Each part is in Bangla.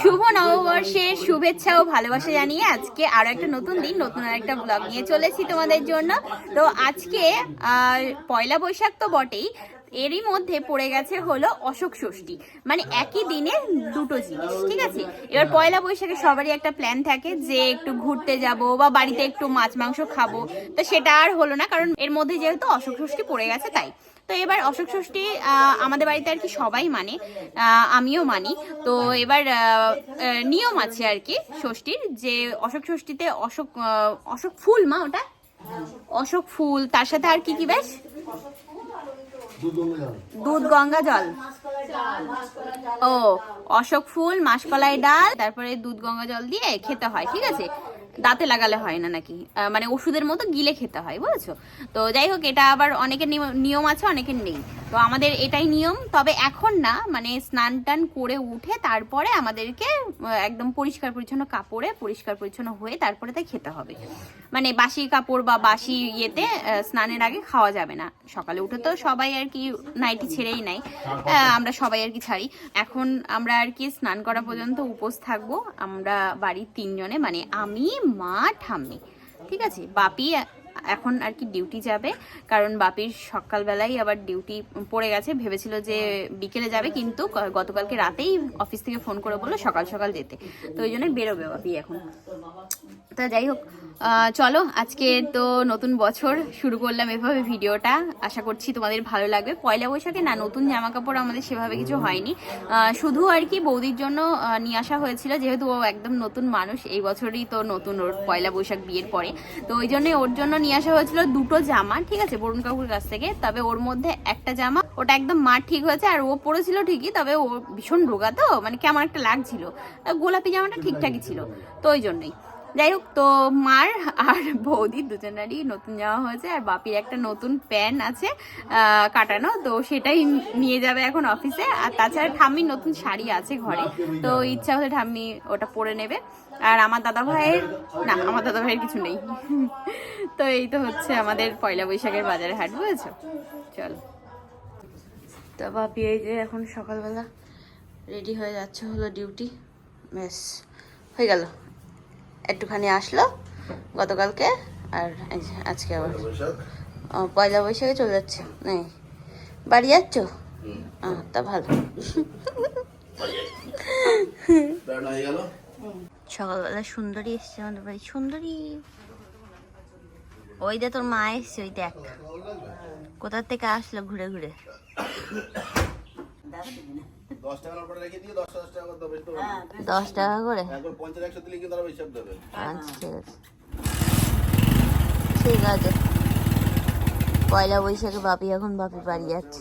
শুভ নববর্ষের শুভেচ্ছা ও ভালোবাসা জানিয়ে আজকে আরও একটা নতুন দিন, নতুন আর একটা ব্লগ নিয়ে চলেছি তোমাদের জন্য। তো আজকে পয়লা বৈশাখ তো বটেই, এরই মধ্যে পড়ে গেছে হলো অশোক ষষ্ঠী। মানে একই দিনে দুটো জিনিস, ঠিক আছে? এবার পয়লা বৈশাখে সবারই একটা প্ল্যান থাকে যে একটু ঘুরতে যাব বা বাড়িতে একটু মাছ মাংস খাব। তো সেটা আর হলো না, কারণ এর মধ্যে যেহেতু অশোক ষষ্ঠী পড়ে গেছে, তাই। তো এবার অশোক ষষ্ঠী আমাদের বাড়িতে আর কি সবাই মানে আমিও মানি। তো এবার নিয়ম আছে আর কি ষষ্ঠীর, যে অশোক ষষ্ঠীতে অশোক অশোক ফুল মা ওটা? অশোক ফুল, তার সাথে আর কি কি বেশ? দুধ গঙ্গা জল। ও, অশোক ফুল, মাসকলাই ডাল, তারপরে দুধ গঙ্গা জল দিয়ে খেতে হয়, ঠিক আছে? দাঁতে লাগালে হয় না নাকি? মানে ওষুধের মতো গিলে খেতে হয়, বুঝেছ? তো যাই হোক, এটা আবার অনেকের নিয়ম- আছে, অনেকের নেই। তো আমাদের এটাই নিয়ম। তবে এখন না মানে স্নান টান করে উঠে তারপরে আমাদেরকে একদম পরিষ্কার পরিচ্ছন্ন কাপড়ে, পরিষ্কার পরিচ্ছন্ন হয়ে তারপরে তাই খেতে হবে। মানে বাসি কাপড় বা বাসি ইয়েতে স্নানের আগে খাওয়া যাবে না। সকালে উঠে তো সবাই আর কি নাইটি ছেড়েই নাই আমরা সবাই আর কি ছাড়ি। এখন আমরা আর কি স্নান করা পর্যন্ত উপোস থাকব। আমরা বাড়ির তিনজনে মানে আমি, মা, ঠাম্মি। ঠিক আছে? বাপি এখন আর কি ডিউটি যাবে। কারণ বাপির সকালবেলাই আবার ডিউটি পড়ে গেছে। ভেবেছিল যে বিকেলে যাবে, কিন্তু গতকালকে রাতেই অফিস থেকে ফোন করে বলল সকাল সকাল যেতে। তো ওই জন্য বেরোবে বাপি এখন। তা যাই হোক চলো, আজকে তো নতুন বছর শুরু করলাম এভাবে ভিডিওটা। আশা করছি তোমাদের ভালো লাগবে। পয়লা বৈশাখে না, নতুন জামা কাপড় আমাদের সেভাবে কিছু হয়নি। শুধু আর কি বৌদির জন্য নিয়ে আসা হয়েছিল, যেহেতু ও একদম নতুন মানুষ, এই বছরই তো নতুন ওর পয়লা বৈশাখ বিয়ের পরে। তো ওই জন্য ওর জন্য নিয়ে আসা হয়েছিল দুটো জামা, ঠিক আছে, বরুণ কাকুর কাছ থেকে। তবে ওর মধ্যে একটা জামা, ওটা একদম মার ঠিক হয়েছে, আর ও পরেছিল ঠিকই, তবে ও ভীষণ রোগা তো মানে কেমন একটা লাগছিল। গোলাপি জামাটা ঠিকঠাকই ছিল, তো ওই জন্যই। যাই হোক, তো মার আর বৌদির দুজনেরই নতুন জামা হয়েছে, আর বাপির একটা নতুন প্যান আছে কাটানো, তো সেটাই নিয়ে যাবে এখন অফিসে। আর তাছাড়া ঠাম্মির নতুন শাড়ি আছে ঘরে, তো ইচ্ছা হলে ঠাম্মি ওটা পরে নেবে। আর আমার দাদা ভাইয়ের না আমার দাদা ভাইয়ের কিছু নেই। তো এই তো হচ্ছে আমাদের পয়লা বৈশাখের বাজারে হাট বুঝেছ? চল। তো বাপি এই যে এখন সকালবেলা রেডি হয়ে যাচ্ছে হলো ডিউটি। ব্যাস হয়ে গেল। একটুখানি আসলো গতকালকে আর আজকে আবার। ও, পয়লা বৈশাখে চলে যাচ্ছে। নেই। বাড়ি যাচ্ছ? তা ভালো। হয়ে গেল? সকালবেলা সুন্দরী এসছে আমাদের বাড়ি। সুন্দরী! ওই দে তোর মা এসছে ওই দেখ। কোথা থেকে আসলো ঘুরে ঘুরে? দশ টাকা করে আচ্ছা ঠিক আছে। পয়লা বৈশাখে বাপি এখন বাপি বাড়ি যাচ্ছে?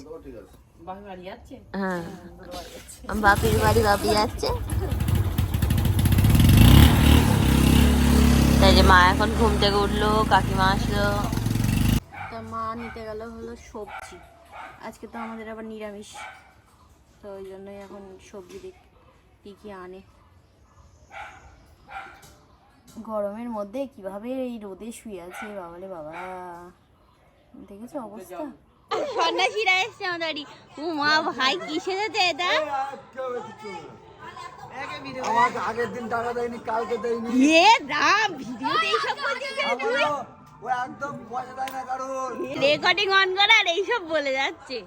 হ্যাঁ। বাপির বাড়ি বাপি যাচ্ছে? যে মা এখন ঘুম থেকে উঠল কাকিমা আসলো। তা মা নিতে গেল হলো সবজি। আজকে তো আমাদের আবার নিরামিষ। তো ওই জন্যই এখন সবজি দেখ কি কি আনে। গরমের মধ্যে কীভাবে এই রোদে শুয়ে আছে বাবারে বাবা। দেখেছ অবস্থা? সন্ন্যাসীরা এসছে আমাদের বাড়ি। ও মা ভাই কি সেজেছে এটা? আগের দিন টাকা দেয়নি কালকে দেয়নি। এ রাম ভিডিওতে এইসব বলছিস তুই ও একদম পয়সা দেয় না কারণ রেকর্ডিং অন করার এইসব বলে যাচ্ছে।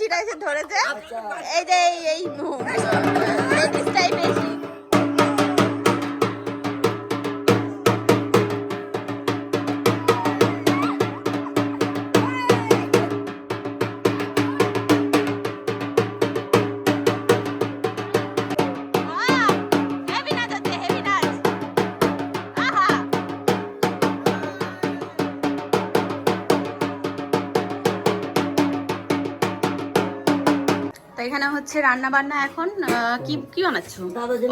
সেটা এসে ধরেছে। এই যে এই মুখ টাইপ এসে তো এখানে হচ্ছে রান্না বান্না এখন কি কি বানাচ্ছ?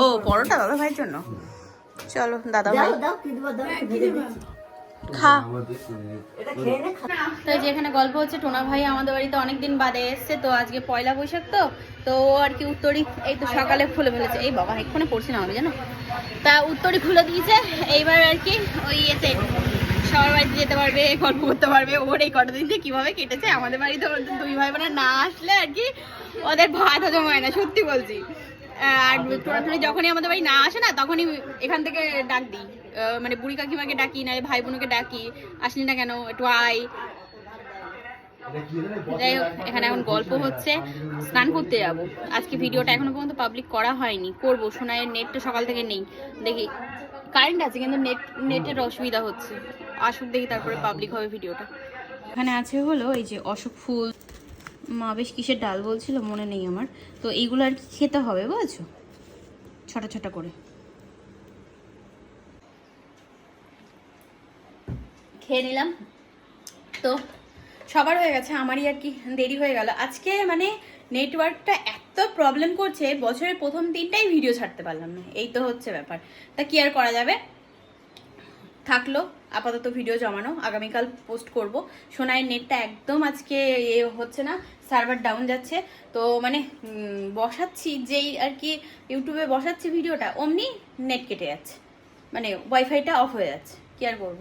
ও পরোটা দাদা ভাইয়ের জন্য? চলো দাদা ভাই। খা। তো এই যে এখানে গল্প হচ্ছে টোনা ভাই আমাদের বাড়িতে অনেকদিন বাদে এসছে তো আজকে পয়লা বৈশাখ তো তো ও আর কি উত্তরই এই তো সকালে খুলে ফেলেছে। এই বাবা এক্ষুনি পড়ছি না আমি জানো? তা উত্তরই খুলে দিয়েছে এইবার আর কি ওই ইয়েতে সবার বাড়িতে যেতে পারবে গল্প করতে পারবে ওর এই কটা দিন যে কীভাবে কেটেছে আমাদের বাড়িতে দুই ভাই বোনের না আসলে আর কি ওদের ভাত হজম হয় না, সত্যি বলছি। আর টোনাটুনি যখনই আমাদের বাড়ি না আসে না, তখনই এখান থেকে ডাক দিই। মানে বুড়ি কাকিমাকে ডাকি না ভাই বোনকে ডাকি, আসলি না কেন, একটু আয়। যাই হোক, এখানে এখন গল্প হচ্ছে, স্নান করতে যাব। আজকে ভিডিওটা এখনও পর্যন্ত পাবলিক করা হয়নি, করব নেট তো সকাল থেকে নেই। দেখি কারেন্ট আছে, কিন্তু নেট নেটের অসুবিধা হচ্ছে। আসুক দেখি তারপরে পাবলিক হবে ভিডিওটা। এখানে আছে হলো এই যে অশোক ফুল। মা বেশ কিসের ডাল বলছিল মনে নেই আমার। তো এইগুলো আর কি খেতে হবে বুঝেছ ছোট ছোট করে। খেয়ে নিলাম। তো সবার হয়ে গেছে, আমারই আর কি দেরি হয়ে গেল। আজকে মানে নেটওয়ার্কটা এত প্রবলেম করছে, বছরের প্রথম দিনটাই ভিডিও ছাড়তে পারলাম না। এই তো হচ্ছে ব্যাপার। তা কি আর করা যাবে? থাকল। আপাতত ভিডিও জমানো, আগামীকাল পোস্ট করব। সোনাইয়ের নেটটা একদম আজকে এ হচ্ছে না সার্ভার ডাউন যাচ্ছে। তো মানে বসাচ্ছি যেই আর কি ইউটিউবে বসাচ্ছি ভিডিওটা অমনি নেট কেটে যাচ্ছে। মানে ওয়াইফাইটা অফ হয়ে যাচ্ছে। কি আর করব?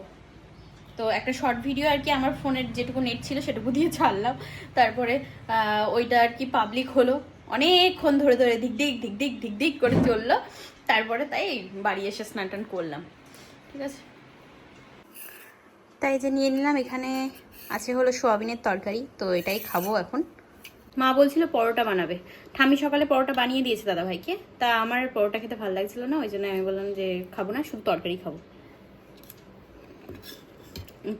তো একটা শর্ট ভিডিও আর কি আমার ফোনের যেটুকু নেট ছিল সেটুকু দিয়ে ছাড়লাম। তারপরে ওইটা আর কি পাবলিক হলো। অনেকক্ষণ ধরে ধরে দিক দিক দিক দিক দিক দিক করে চলল। তারপরে তাই বাড়ি এসে স্নান টান করলাম। ঠিক আছে? তাই যে নিয়ে নিলাম এখানে আছে হলো সোয়াবিনের তরকারি তো এটাই খাব এখন। মা বলছিল পরোটা বানাবে। ঠামি সকালে পরোটা বানিয়ে দিয়েছে দাদা ভাইকে তা আমার পরোটা খেতে ভালো লাগছিল না ওই জন্য আমি বললাম যে খাব না শুধু তরকারি খাব।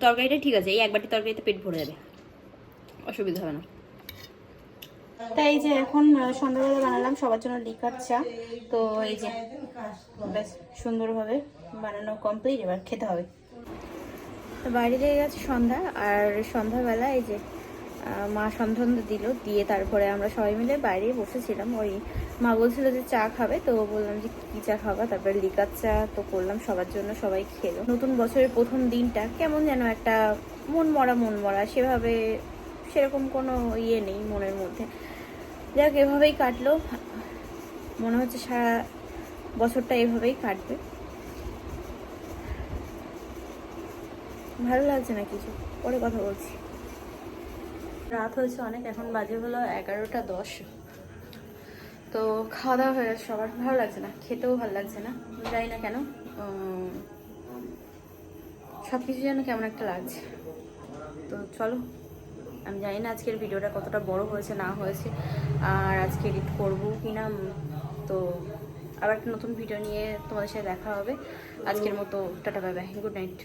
তরকারিটা ঠিক আছে এই একবারটি তরকারিতে পেট ভরে যাবে। অসুবিধা হবে না। তাই এই যে এখন সন্ধ্যাবেলা বানালাম সবার জন্য লিকার চা। তো এই যে ব্যাস সুন্দরভাবে বানানো কমপ্লিট এবার খেতে হবে। তো বাইরে গেছে সন্ধ্যা, আর সন্ধ্যাবেলা এই যে মা সন্ধান দিল, দিয়ে তারপরে আমরা সবাই মিলে বাইরে বসেছিলাম। ওই মা বলছিল যে চা খাবে, তো বললাম যে কি চা খাবা? তারপরে লিকার চা তো করলাম, সবার জন্য সবাই খেলো। নতুন বছরের প্রথম দিনটা কেমন যেন একটা মন মরা মন মরা সেভাবে সেরকম কোনো ইয়ে নেই মনের মধ্যে। যাক, এভাবেই কাটলো। মনে হচ্ছে সারা বছরটা এভাবেই কাটবে। ভালো লাগছে না কিছু? পরে কথা বলছি। রাত হয়েছে অনেক, এখন বাজে হলো এগারোটা দশ। তো খাওয়া দাওয়া হয়ে গেছে, সবার ভালো লাগছে না? খেতেও ভালো লাগছে না? জানি না কেন সব কিছু যেন কেমন একটা লাগছে। তো চলো, আমি জানি না আজকের ভিডিওটা কতটা বড় হয়েছে, না হয়েছে, আর আজকে এডিট করব কি না তো আবার একটা নতুন ভিডিও নিয়ে তোমাদের সাথে দেখা হবে। আজকের মতো, tata bye bye good night